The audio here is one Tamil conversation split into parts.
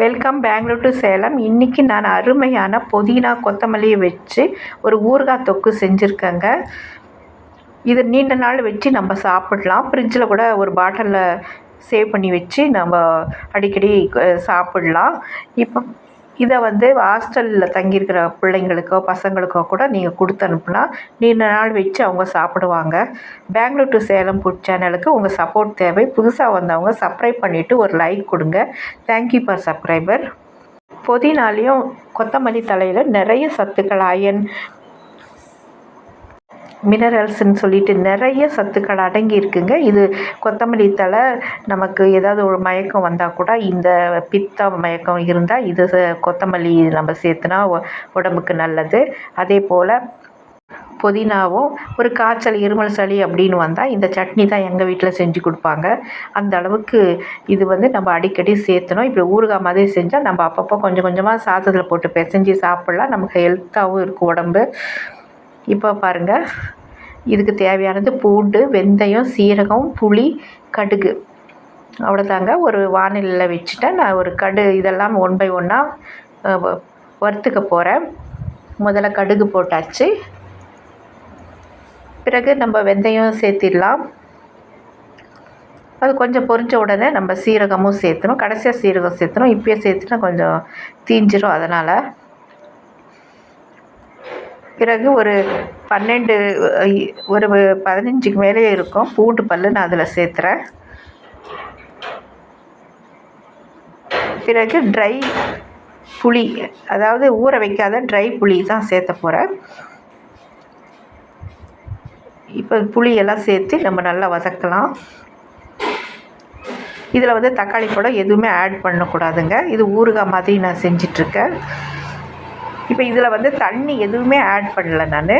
வெல்கம் பெங்களூர் டு சேலம் இன்றைக்கி நான் அருமையான புதினா கொத்தமல்லியை வச்சு ஒரு ஊறுகாய் தொக்கு செஞ்சுருக்கேங்க. இது நீண்ட நாள் வச்சு நம்ம சாப்பிடலாம். ஃப்ரிட்ஜில் கூட ஒரு பாட்டிலில் சேவ் பண்ணி வச்சு நம்ம அடிக்கடி சாப்பிடலாம். இப்போ இதை வந்து ஹாஸ்டலில் தங்கியிருக்கிற பிள்ளைங்களுக்கோ பசங்களுக்கோ கூட நீங்கள் கொடுத்து அனுப்புனா நீண்ட நாள் வச்சு அவங்க சாப்பிடுவாங்க. பெங்களூர் டு சேலம் ஃபுட் சேனலுக்கு உங்கள் சப்போர்ட் தேவை. புதுசாக வந்தவங்க சப்ஸ்கிரைப் பண்ணிவிட்டு ஒரு லைக் கொடுங்க. தேங்க்யூ ஃபார் சப்ஸ்கிரைபர் புதினாலையும் கொத்தமல்லி தலையில் நிறைய சத்துக்கள் அயன் மினரல்ஸ்ன்னு சொல்லிட்டு நிறைய சத்துக்கள் அடங்கி இருக்குங்க இது கொத்தமல்லி தழை நமக்கு ஏதாவது ஒரு மயக்கம் வந்தால் கூட இந்த பித்த மயக்கம் இருந்தால் இது கொத்தமல்லி நம்ம சேர்த்துனா உடம்புக்கு நல்லது. அதே போல் புதினாவும் ஒரு காய்ச்சல் இருமல் சளி அப்படின்னு வந்தால் இந்த சட்னி தான் எங்கள் வீட்டில் செஞ்சு கொடுப்பாங்க. அந்த அளவுக்கு இது வந்து நம்ம அடிக்கடி சேர்த்தணும். இப்படி ஊறுகாய் மாதிரி செஞ்சால் நம்ம அப்பப்போ கொஞ்சம் கொஞ்சமாக சாதத்தில் போட்டு பிசைஞ்சு சாப்பிட்லாம். நமக்கு ஹெல்த்தாகவும் இருக்கும் உடம்பு. இப்போ பாருங்கள் இதுக்கு தேவையானது பூண்டு வெந்தயம் சீரகம் புளி கடுகு. அவ்வளோதாங்க ஒரு வானிலையில் வச்சுட்டேன் நான் ஒரு கடு இதெல்லாம் ஒன் பை ஒன்னாக வறுத்துக்க போகிறேன் முதல்ல கடுகு போட்டாச்சு. பிறகு நம்ம வெந்தயம் சேர்த்திடலாம். அது கொஞ்சம் பொரிஞ்ச உடனே நம்ம சீரகமும் சேர்த்தணும். கடைசியாக சீரகம் சேர்த்தணும். இப்போயே சேர்த்துனா கொஞ்சம் தீஞ்சிரும் அதனால். பிறகு ஒரு பன்னெண்டு ஒரு பதினஞ்சுக்கு மேலே இருக்கும். பூண்டு பல்லு நான் அதில் சேர்த்துறேன். பிறகு ட்ரை புளி அதாவது ஊற வைக்காத ட்ரை புளி தான் சேர்த்த போகிறேன் இப்போ புளியெல்லாம் சேர்த்து நம்ம நல்லா வதக்கலாம். இதில் வந்து தக்காளி பழம் எதுவுமே ஆட் பண்ணக்கூடாதுங்க. இது ஊறுகாய் மாதிரி நான் செஞ்சிட்ருக்கேன் இப்போ இதில் வந்து தண்ணி எதுவுமே ஆட் பண்ணல நான்.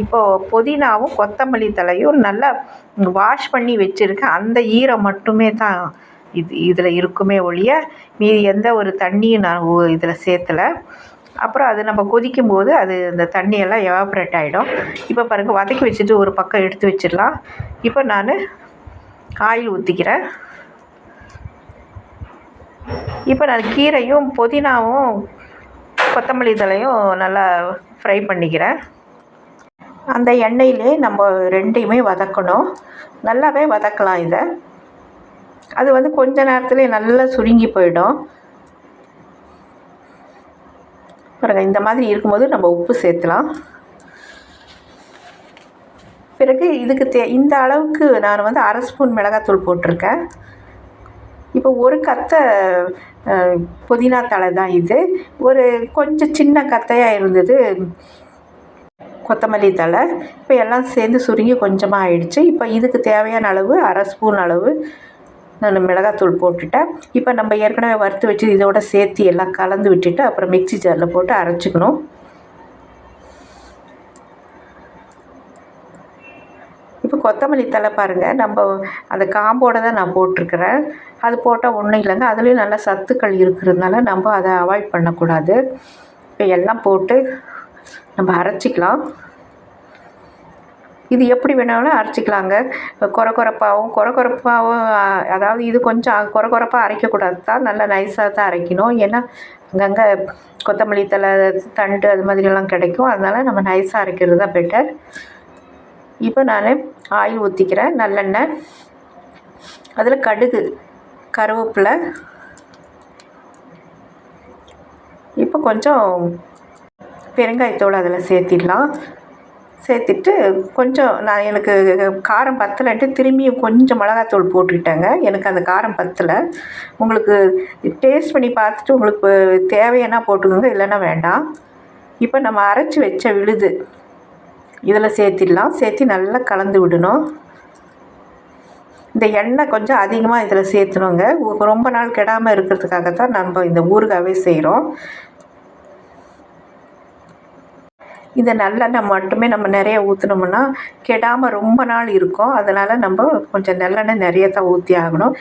இப்போது புதினாவும் கொத்தமல்லி தலையும் நல்லா வாஷ் பண்ணி வச்சுருக்கேன். அந்த ஈரம் மட்டுமே தான் இது இதில் இருக்குமே ஒழிய மீதி எந்த ஒரு தண்ணியும் நான் இதில் சேர்த்தலை. அப்புறம் அது நம்ம கொதிக்கும் போது அது அந்த தண்ணியெல்லாம் எவாப்ரேட் ஆகிடும் இப்போ பாருங்கள் வதக்கி வச்சுட்டு ஒரு பக்கம் எடுத்து வச்சிடலாம். இப்போ நான் ஆயில் ஊற்றிக்கிறேன் இப்போ நான் கீரையும் புதினாவும் கொத்தமல்லி தலையும் நல்லா ஃப்ரை பண்ணிக்கிறேன். அந்த எண்ணெயிலே நம்ம ரெண்டையுமே வதக்கணும். நல்லாவே வதக்கலாம் இதை. அது வந்து கொஞ்ச நேரத்துலேயே நல்லா சுருங்கி போயிடும். பாருங்கள் இந்த மாதிரி இருக்கும்போது நம்ம உப்பு சேர்த்துலாம். பிறகு இதுக்கு தே இந்த அளவுக்கு நான் வந்து அரை ஸ்பூன் மிளகாத்தூள் போட்டிருக்கேன். இப்போ ஒரு கத்தை புதினா தழை தான் இது. ஒரு கொஞ்சம் சின்ன கத்தையாக இருந்தது கொத்தமல்லி தழை. இப்போ எல்லாம் சேர்ந்து சுருங்கி கொஞ்சமாக ஆயிடுச்சு. இப்போ இதுக்கு தேவையான அளவு அரை ஸ்பூன் அளவு நான் மிளகாத்தூள் போட்டுட்டேன். இப்போ நம்ம ஏற்கனவே வறுத்து வச்சு இதோட சேர்த்து எல்லாம் கலந்து விட்டுட்டு அப்புறம் மிக்ஸி ஜாரில் போட்டு அரைச்சிக்கணும். கொத்தமல்லி தழை பாருங்கள் நம்ம அந்த காம்போட தான் நான் போட்டிருக்கிறேன். அது போட்டால் ஒன்றும் இல்லைங்க. அதுலேயும் நல்ல சத்துக்கள் இருக்கிறதுனால நம்ம அதை அவாய்ட் பண்ணக்கூடாது. இப்போ எல்லாம் போட்டு நம்ம அரைச்சிக்கலாம். இது எப்படி வேணாலும் அரைச்சிக்கலாங்க. கொர கொரப்பாகவும் கொர கொரப்பாகவும் அதாவது இது கொஞ்சம் கொர கொரப்பாக அரைக்கக்கூடாது. தான் நல்லா நைஸாக தான் அரைக்கணும். ஏன்னா அங்கங்கே கொத்தமல்லி தழை தண்டு அது மாதிரியெல்லாம் கிடைக்கும். அதனால் நம்ம நைஸாக அரைக்கிறது தான் பெட்டர் இப்போ நான் ஆயில் ஊற்றிக்கிறேன் நல்லெண்ணெய். அதில் கடுகு கருவேப்பிலை. இப்போ கொஞ்சம் பெருங்காயத்தோடு அதில் சேர்த்திடலாம். சேர்த்துட்டு கொஞ்சம் நான் எனக்கு காரம் பத்தலைன்ட்டு திரும்பியும் கொஞ்சம் மிளகாத்தூள் போட்டுக்கிட்டேங்க. எனக்கு அந்த காரம் பத்தலை. உங்களுக்கு டேஸ்ட் பண்ணி பார்த்துட்டு உங்களுக்கு தேவையானா போட்டுக்கோங்க இல்லைன்னா வேண்டாம். இப்போ நம்ம அரைச்சி வச்ச விழுது. இதில் சேர்த்திடலாம். சேர்த்து நல்லா கலந்து விடணும். இந்த எண்ணெய் கொஞ்சம் அதிகமாக இதில் சேர்த்துணுங்க ரொம்ப நாள் கெடாமல் இருக்கிறதுக்காக தான் நம்ம இந்த ஊறுகாவே செய்கிறோம். இந்த நல்லெண்ணெய் மட்டுமே நம்ம நிறைய ஊற்றினோம்னா கெடாமல் ரொம்ப நாள் இருக்கும். அதனால் நம்ம கொஞ்சம் நல்லெண்ணெய் நிறைய தான் ஊற்றி ஆகணும்.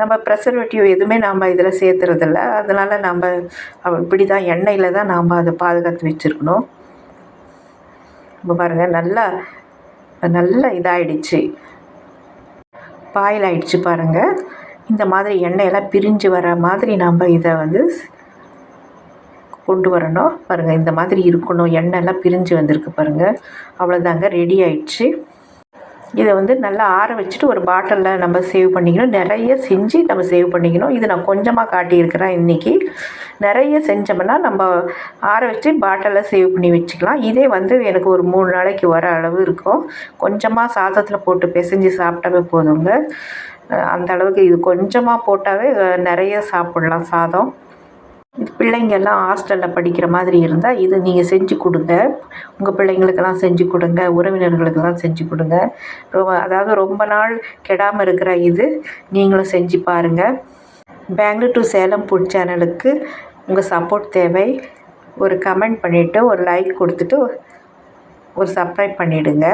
நம்ம ப்ரெசர்வேட்டிவ் எதுவுமே நாம் இதில் சேர்த்துறதில்ல. அதனால் நம்ம இப்படி தான் எண்ணெயில் தான் நாம் அதை பாதுகாத்து வச்சுருக்கணும். இப்போ பாருங்கள் நல்லா நல்லா இதாயிடுச்சு. பாயில் ஆயிடுச்சு பாருங்கள் இந்த மாதிரி எண்ணெயெல்லாம் பிரிஞ்சு வர மாதிரி நம்ம இதை வந்து கொண்டு வரணும். பாருங்கள் இந்த மாதிரி இருக்கணும். எண்ணெயெல்லாம் பிரிஞ்சு வந்திருக்கு பாருங்கள் அவ்வளோதாங்க ரெடி ஆயிடுச்சு. இதை வந்து நல்லா ஆற வச்சுட்டு ஒரு பாட்டிலில் நம்ம சேவ் பண்ணிக்கணும். நிறைய செஞ்சு நம்ம சேவ் பண்ணிக்கணும். இது நான் கொஞ்சமாக காட்டியிருக்கிறேன் இன்றைக்கி நிறைய செஞ்சோம்னா நம்ம ஆற வச்சு பாட்டிலில் சேவ் பண்ணி வச்சுக்கலாம். இதே வந்து எனக்கு ஒரு மூணு நாளைக்கு வர அளவு இருக்கும். கொஞ்சமாக சாதத்தில் போட்டு பிசைஞ்சு சாப்பிட்டாவே போதுங்க. அந்த அளவுக்கு இது கொஞ்சமாக போட்டாவே நிறைய சாப்பிட்லாம் சாதம். இது பிள்ளைங்கெல்லாம் ஹாஸ்டலில் படிக்கிற மாதிரி இருந்தால் இது நீங்கள் செஞ்சு கொடுங்க. உங்கள் பிள்ளைங்களுக்கெல்லாம் செஞ்சு கொடுங்க. உறவினர்களுக்கெல்லாம் செஞ்சு கொடுங்க. ரொம்ப அதாவது ரொம்ப நாள் கெடாமல் இருக்கிற இது நீங்களும் செஞ்சு பாருங்கள் பெங்களூர் டு சேலம் ஃபுட் சேனலுக்கு உங்கள் சப்போர்ட் தேவை. ஒரு கமெண்ட் பண்ணிவிட்டு ஒரு லைக் கொடுத்துட்டு ஒரு சப்ஸ்கிரைப் பண்ணிவிடுங்க